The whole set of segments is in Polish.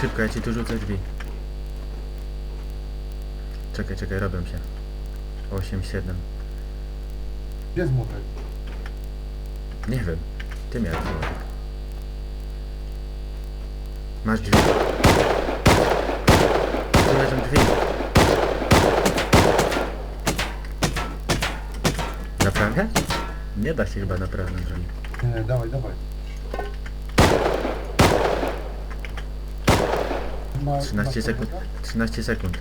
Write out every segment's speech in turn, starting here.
Szybko, ja ci tu rzucę drzwi. Czekaj, czekaj, robią się. 8, 7. Gdzie jest młotek? Nie wiem. Ty miałeś młotek. Masz drzwi. Tu leżą drzwi. Naprawiać? Nie da się chyba naprawić drzwi. Nie, dawaj, dawaj. Ma, 13 masz sekund. młotek? 13 sekund.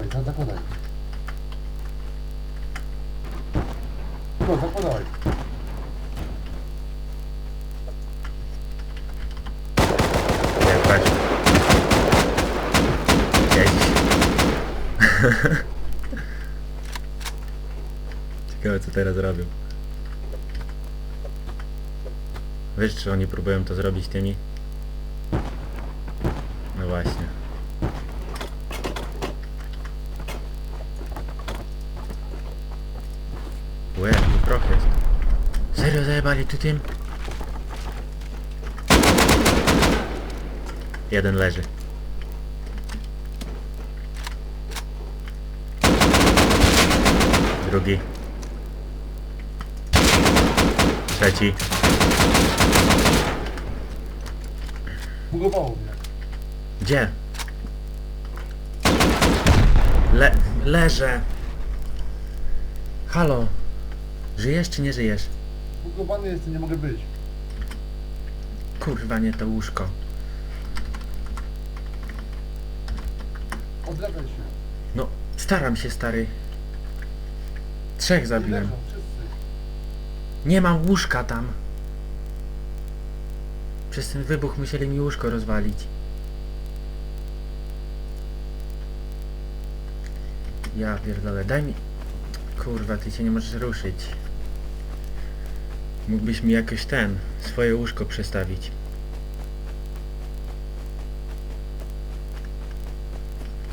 Ej, za- Zakładaj. No, zakładaj. Jak patrz. Jedź. Ciekawe co teraz robią. Wiesz czy oni próbują to zrobić tymi? No właśnie. Łe, tu proch jest. Serio zajebali tu tym? Jeden leży. Drugi. Trzeci. Bugowało mnie. Gdzie? Le leżę. Halo. Żyjesz czy nie żyjesz? Bugowany jestem, nie mogę być. Kurwa nie to łóżko. Odlepiaj się. No, staram się stary. Trzech zabiłem. Nie mam łóżka tam. Przez ten wybuch musieli mi łóżko rozwalić. Ja pierdolę, daj mi... Kurwa, ty się nie możesz ruszyć. Mógłbyś mi jakoś ten, swoje łóżko przestawić.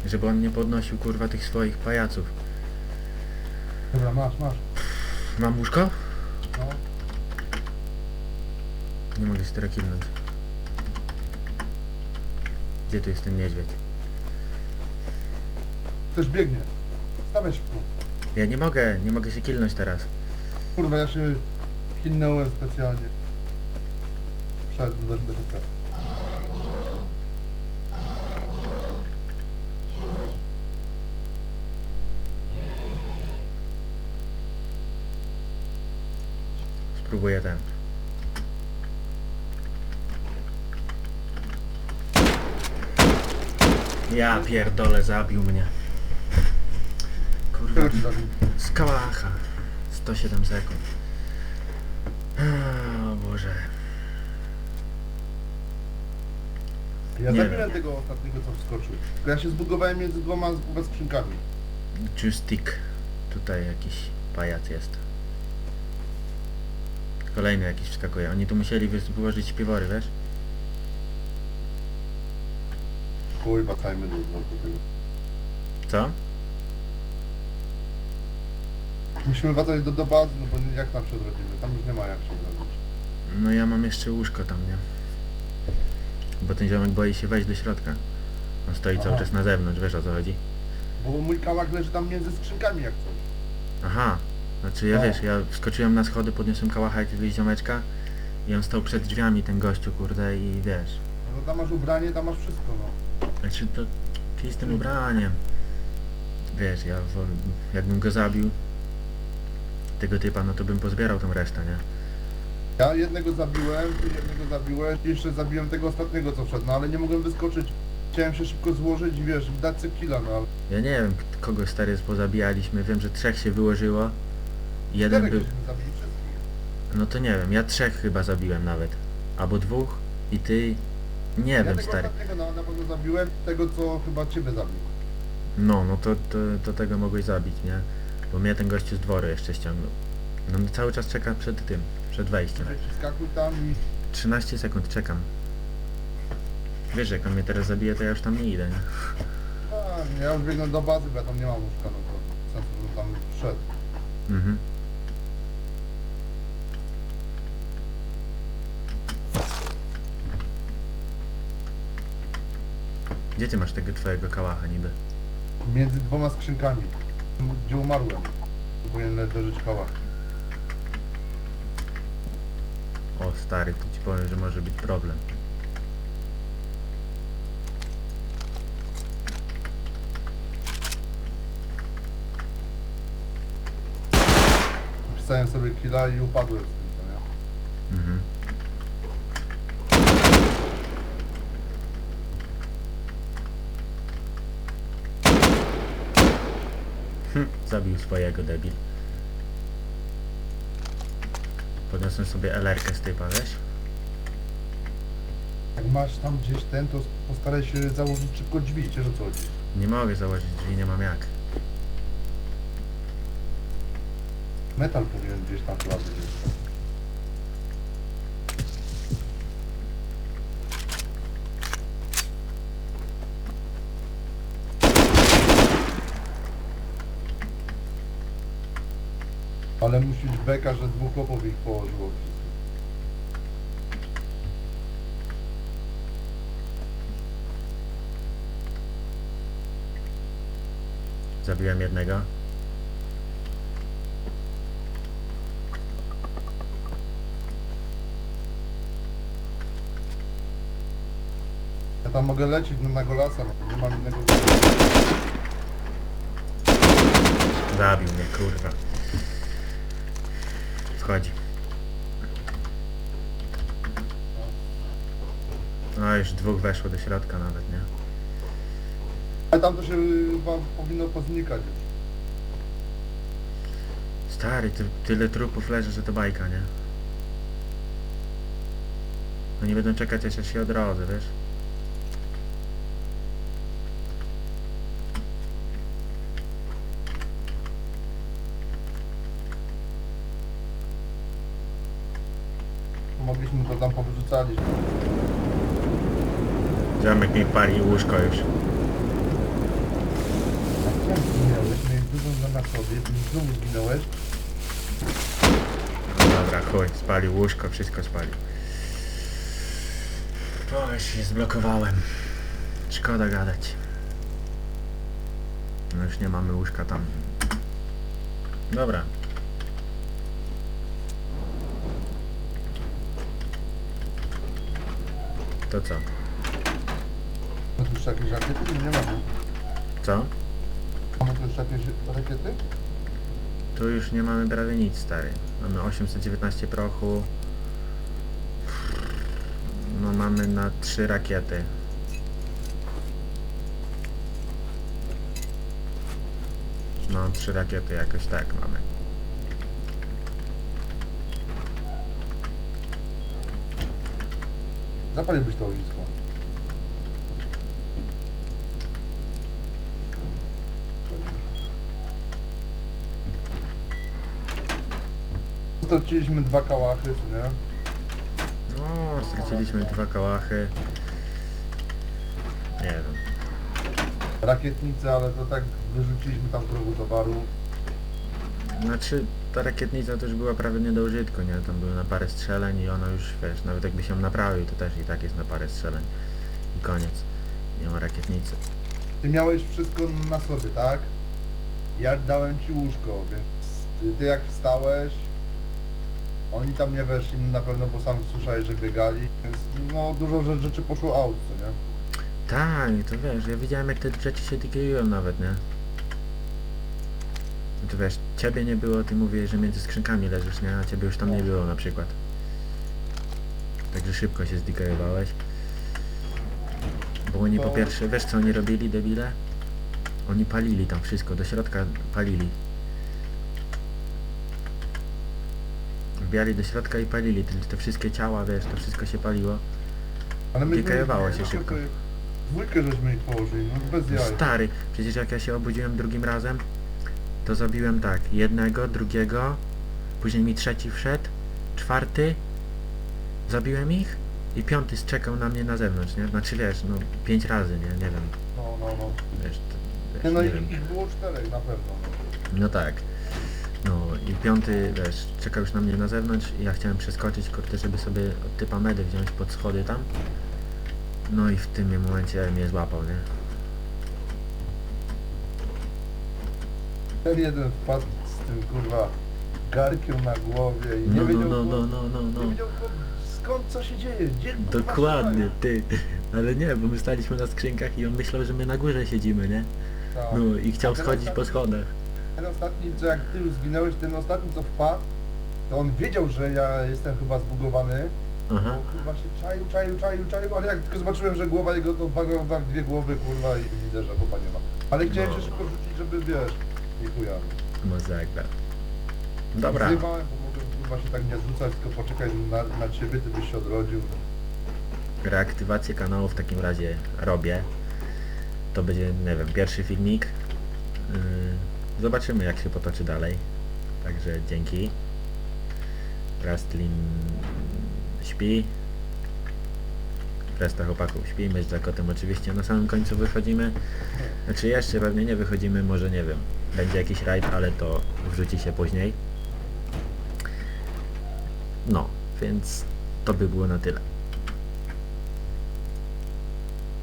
Żeby on nie podnosił kurwa tych swoich pajaców. Dobra, masz, masz. Mam łóżko? Nie mogę się teraz kilnąć. Gdzie tu jest ten niedźwiedź? Ktoś biegnie. Stawiaj się tu. Ja nie mogę, nie mogę się kilnąć teraz. Kurwa, ja się kilnąłem specjalnie. Wszedłem do do Spróbuję ten. Ja pierdolę, zabił mnie. Kurwa, Kto ci zabił? z kałacha. 107 sekund. O Boże. Ja Nie zabiłem wiem. tego ostatniego, co wskoczył. Tylko ja się zbugowałem między dwoma z- skrzynkami. Joystick. Tutaj jakiś pajac jest. Kolejny jakiś wskakuje. Oni tu musieli wy- wyłożyć śpiewory, wiesz? Kurwa, tajmy do do tego. Co? Musimy wracać do, do bazy, no bo jak tam się odrodzimy? Tam już nie ma jak się odrodzić. No ja mam jeszcze łóżko tam, nie? Bo ten ziomek boi się wejść do środka. On stoi cały Aha. czas na zewnątrz, wiesz o co chodzi? Bo mój kałak leży tam między skrzynkami jak coś. Aha. Znaczy ja No. wiesz, ja wskoczyłem na schody, podniosłem kałacha jakiegoś ziomeczka i on stał przed drzwiami, ten gościu, kurde, i wiesz. No to tam masz ubranie, tam masz wszystko, no. Znaczy to kij z tym ubraniem. Wiesz, ja jakbym go zabił, tego typa, no to bym pozbierał tą resztę, nie? Ja jednego zabiłem, ty jednego zabiłem, jeszcze zabiłem tego ostatniego co wszedł, no ale nie mogłem wyskoczyć. Chciałem się szybko złożyć i wiesz, dać sobie killa, no ale... Ja nie wiem, k- kogo stary pozabijaliśmy, wiem, że trzech się wyłożyło Jeden był... żeśmy zabili wszystkich. No to nie wiem, ja trzech chyba zabiłem nawet. Albo dwóch i ty... Nie Ja wiem, tego stary. ostatniego na, na pewno zabiłem, tego co chyba ciebie zabił. No, no to, to, to tego mogłeś zabić, nie? Bo mnie ten gościu z dworu jeszcze ściągnął. No cały czas czeka przed tym, przed wejściem. Skakuj tam i 13 sekund czekam. Wiesz, jak on mnie teraz zabije, to ja już tam nie idę, nie? A, ja już biegnę do bazy, bo ja tam nie mam łóżka, no to sensu, że tam wszedł. Mhm. Gdzie ty masz tego twojego kałacha niby? Między dwoma skrzynkami, gdzie umarłem. Powinien leżeć kałach. O stary, to ci powiem, że może być problem. Wpisałem sobie killa i upadłem z tym, co nie? Mhm. Hm, zabił swojego debil. Podniosłem sobie LR-kę z typa, wiesz? Jak masz tam gdzieś ten, to postaraj się założyć szybko drzwi, wiesz o co chodzi. Nie mogę założyć drzwi, nie mam jak. Metal powinien gdzieś tam być. Ale musi być beka, że dwóch chłopów ich położyło. Zabiłem jednego. Ja tam mogę lecieć no, na golasa, no, nie mam innego Zabił mnie, kurwa. Wchodzi. No już dwóch weszło do środka nawet, nie? Ale tam to się chyba powinno poznikać już. Stary, ty, tyle trupów leży, że to bajka, nie? Oni będą czekać aż ja się odrodzę, wiesz? Mogliśmy to tam. Ziomek mi pali łóżko już. Jak zginęłeś? Miałeś dużą na sobie, znowu zginąłeś. No dobra, chuj, spalił łóżko, wszystko spalił. O, już się zblokowałem. Szkoda gadać. No już nie mamy łóżka tam. Dobra. To co? Mamy tu jeszcze jakieś rakiety? Nie mamy. Co? Mamy tu jeszcze jakieś rakiety? Tu już nie mamy prawie nic, stary. Mamy 819 prochu. No mamy na trzy rakiety. No, trzy rakiety jakoś tak mamy. Zapaliłbyś to ognisko. Straciliśmy dwa kałachy, co nie? No, straciliśmy dwa kałachy. Nie wiem. Rakietnice, ale to tak wyrzuciliśmy tam trochę towaru. Znaczy, ta rakietnica też była prawie nie do użytku, nie? Tam były na parę strzeleń i ona już, wiesz, nawet jakby się naprawił, to też i tak jest na parę strzeleń. I koniec. Nie ma rakietnicy. Ty miałeś wszystko na sobie, tak? Ja dałem ci łóżko, więc ty, ty jak wstałeś, oni tam nie weszli na pewno, bo sam słyszałeś, że biegali, więc no dużo rze- rzeczy poszło out, co nie? Tak, to wiesz, ja widziałem jak te rzeczy się dykiejują nawet, nie? No to wiesz, ciebie nie było, ty mówisz, że między skrzynkami leżysz, nie? A ciebie już tam nie było na przykład. Także szybko się zdikajowałeś. Bo oni po To- pierwsze, wiesz co oni robili, debile? Oni palili tam wszystko, do środka palili. Wbijali do środka i palili, te, te wszystkie ciała, wiesz, to wszystko się paliło. Ale myśmy Wykajowało ich- się szybko. Dwójkę żeśmy ich położyli, no bez jaj. Stary, przecież jak ja się obudziłem drugim razem, to zabiłem tak, jednego, drugiego, później mi trzeci wszedł, czwarty, zabiłem ich i piąty czekał na mnie na zewnątrz, nie? Znaczy wiesz, no pięć razy, nie? Nie wiem, No, no, no. wiesz, to, Nie, wiesz no nie ich, wiem. ich było czterech na pewno. No. No tak. No i piąty, wiesz, czekał już na mnie na zewnątrz i ja chciałem przeskoczyć, kurde, żeby sobie od typa medy wziąć pod schody tam. No i w tym momencie mnie złapał, nie? Ten jeden wpadł z tym kurwa garkiem na głowie i nie No, no, wiedział, no, no, no, no, no. nie wiedział skąd co się dzieje, gdzie kurwa Dokładnie, strzelają. ty. Ale nie, bo my staliśmy na skrzynkach i on myślał, że my na górze siedzimy, nie? Tak. No i chciał ten schodzić po ostatni- schodach. Ten ostatni, co jak ty już zginąłeś, ten ostatni co wpadł, to on wiedział, że ja jestem chyba zbugowany, Aha. bo kurwa się czaił, czaił, czaił, czaił, ale jak tylko zobaczyłem, że głowa jego to dwa, dwa, dwie głowy, kurwa i widzę, że chłopa nie ma. Ale chciałem No. się szybko rzucić, żeby wiesz, nie chuja. Masakra. Dobra. Zrywałem, bo mogłem kurwa się tak nie zrzucać, tylko poczekać na, na ciebie, ty byś się odrodził. Reaktywację kanału w takim razie robię. To będzie, nie wiem, pierwszy filmik. Yy, Zobaczymy jak się potoczy dalej. Także dzięki. Rastlin śpi. Reszta chłopaków śpi, my z Jakotem oczywiście na samym końcu wychodzimy. Znaczy jeszcze pewnie nie wychodzimy, może nie wiem. Będzie jakiś rajd, ale to wrzuci się później. No, więc to by było na tyle.